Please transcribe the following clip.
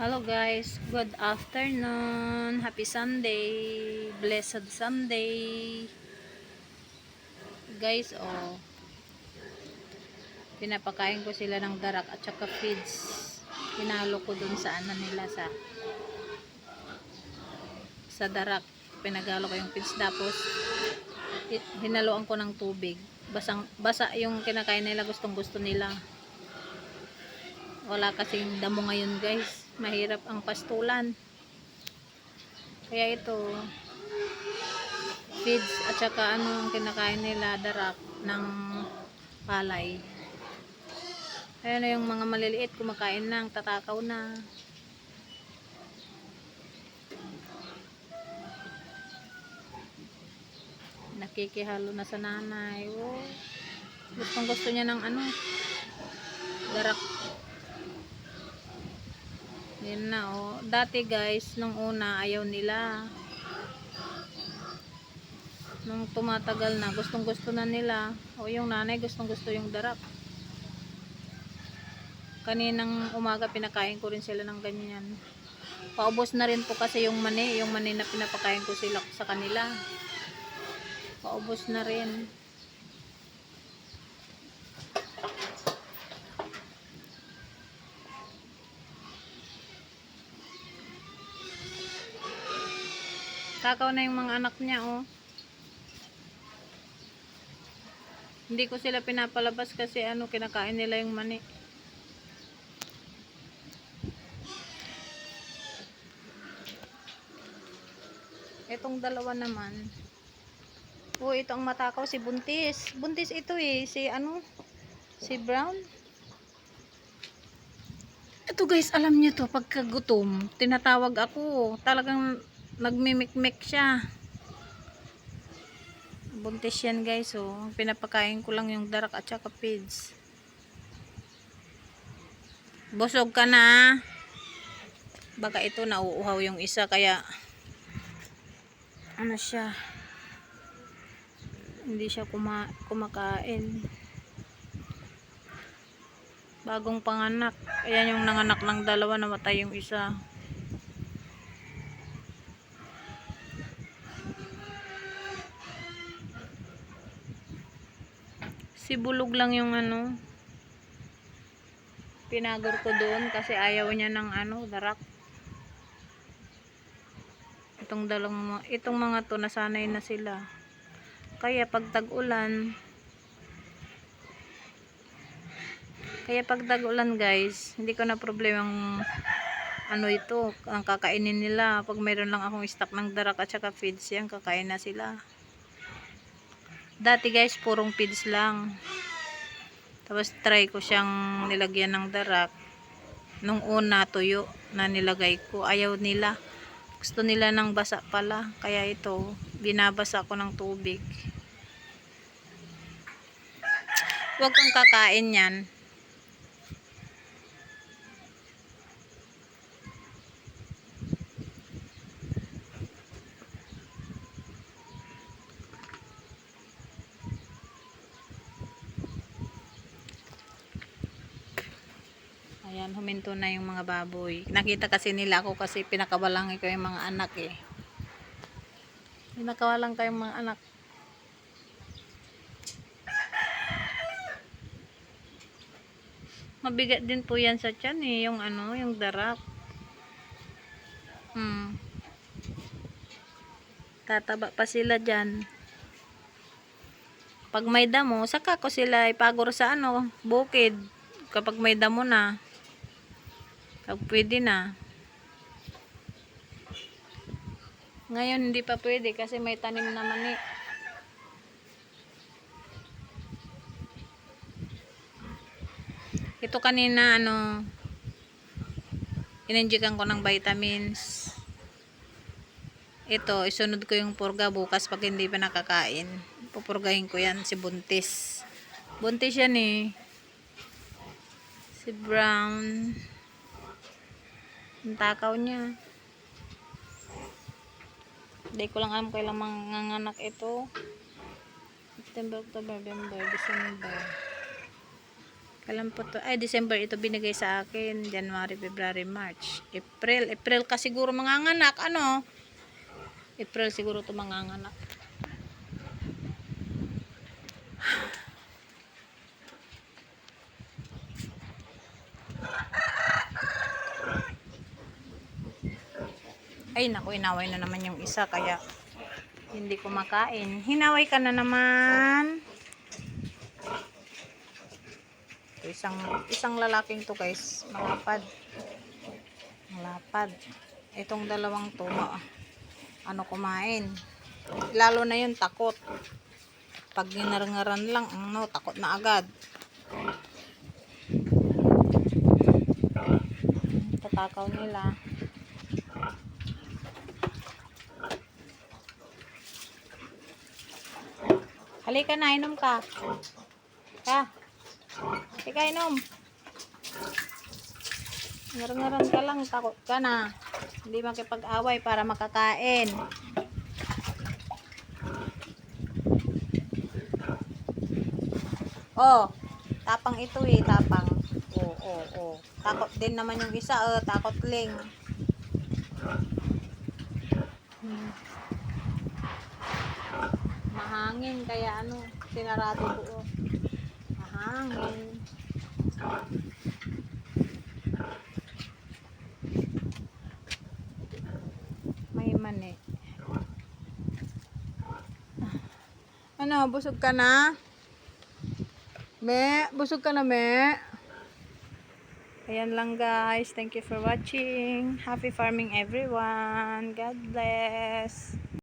Hello guys, good afternoon. Happy Sunday. Blessed Sunday. Guys, oh. Pinapakain ko sila ng darak at saka feeds. Pinalo ko dun sa ano nila sa sa darak. Pinagalo ko yung feeds tapos hi- hinaluan ko ng tubig. Basang, basa yung kinakain nila gustong gusto nila wala kasing damo ngayon guys mahirap ang pastulan. Kaya ito feeds at saka ano ang kinakain nila darak ng palay. Ayan na yung mga maliliit kumakain ng tatakaw na. Nakikihalo na sa nanay. Oh, gustong gusto niya ng ano darak yan na oh. Dati guys, nung una ayaw nila. Nung tumatagal na, gustong gusto na nila. O yung nanay gustong gusto yung darap. Kaninang umaga pinakain ko rin sila ng ganyan. Paubos na rin po kasi yung mani, yung mani na pinapakain ko sila sa kanila. Paubos na rin. Takaw na yung mga anak niya, oh. Hindi ko sila pinapalabas kasi ano, kinakain nila yung mani. Itong dalawa naman. Oh, ito ang matakaw si Buntis. Buntis ito eh, si ano? Si Brown. Ito guys, alam niyo to, pagka gutom, tinatawag ako. Talagang nagmimik-mik siya. Buntis yan guys, oh. Pinapakain ko lang yung darak at saka feeds. Busog ka na. Baka ito nauuhaw yung isa, kaya ano siya hindi siya kuma kumakain bagong panganak ayan yung nanganak ng dalawa namatay yung isa si bulog lang yung ano. Pinagor ko doon kasi ayaw niya ng ano darak itong dalawang itong mga to nasanay na sila. Kaya pag tag-ulan kaya pag tag-ulan guys hindi ko na problemang ano ito ang kakainin nila. Pag mayroon lang akong stock ng darak at saka feeds yan kakain na sila dati guys purong feeds lang. Tapos try ko siyang nilagyan ng darak. Nung una tuyo na nilagay ko. Ayaw nila. Gusto nila ng basa pala. Kaya ito binabasa ko ng tubig. Huwag kang kakain yan Ayan, huminto na yung mga baboy. Nakita kasi nila ako kasi pinakawalang ko yung mga anak eh. Pinakawalang ko yung mga anak. Mabigat din po yan sa tiyan eh, yung ano, yung darak. Hmm. Tataba pa sila dyan. Pag may damo, saka ko sila ipagor sa ano, bukid. Kapag may damo na. Pag pwede na. Ngayon hindi pa pwede kasi may tanim na mani. Ito kanina ano ininjikan ko ng vitamins. Ito, isunod ko yung purga bukas pag hindi pa nakakain. Pupurgahin ko yan si Buntis. Buntis yan eh. Si Brown. Ang takaw niya. Hindi ko lang alam kailang manganganak ito. September, October, November, December. Kailan po to? Ay, December ito binigay sa akin. January, February, March. April. April ka siguro manganganak. Ano? April siguro to manganganak. Ay, naku, inaway na naman yung isa. Kaya, hindi ko makain. Hinaway ka na naman. Ito, isang, isang lalaking to guys. Malapad. Malapad. Itong dalawang to, ano kumain. Lalo na yun, takot. Pag ginarngaran lang, ano, takot na agad. Tatakaw nila. Halika na, inom ka. Ka. Halika, inom. Ngarangaran ka lang, takot ka na. Hindi makipag-away para makakain. Oh, tapang ito eh, tapang. Oh, oh, oh. Takot din naman yung isa, oh, takot ling. Hmm. Mahangin kaya ano, sinarado ko. Mahangin. May mani. Ano, busog ka na? Me, busog ka na, me? Ayan lang guys. Thank you for watching. Happy farming everyone. God bless.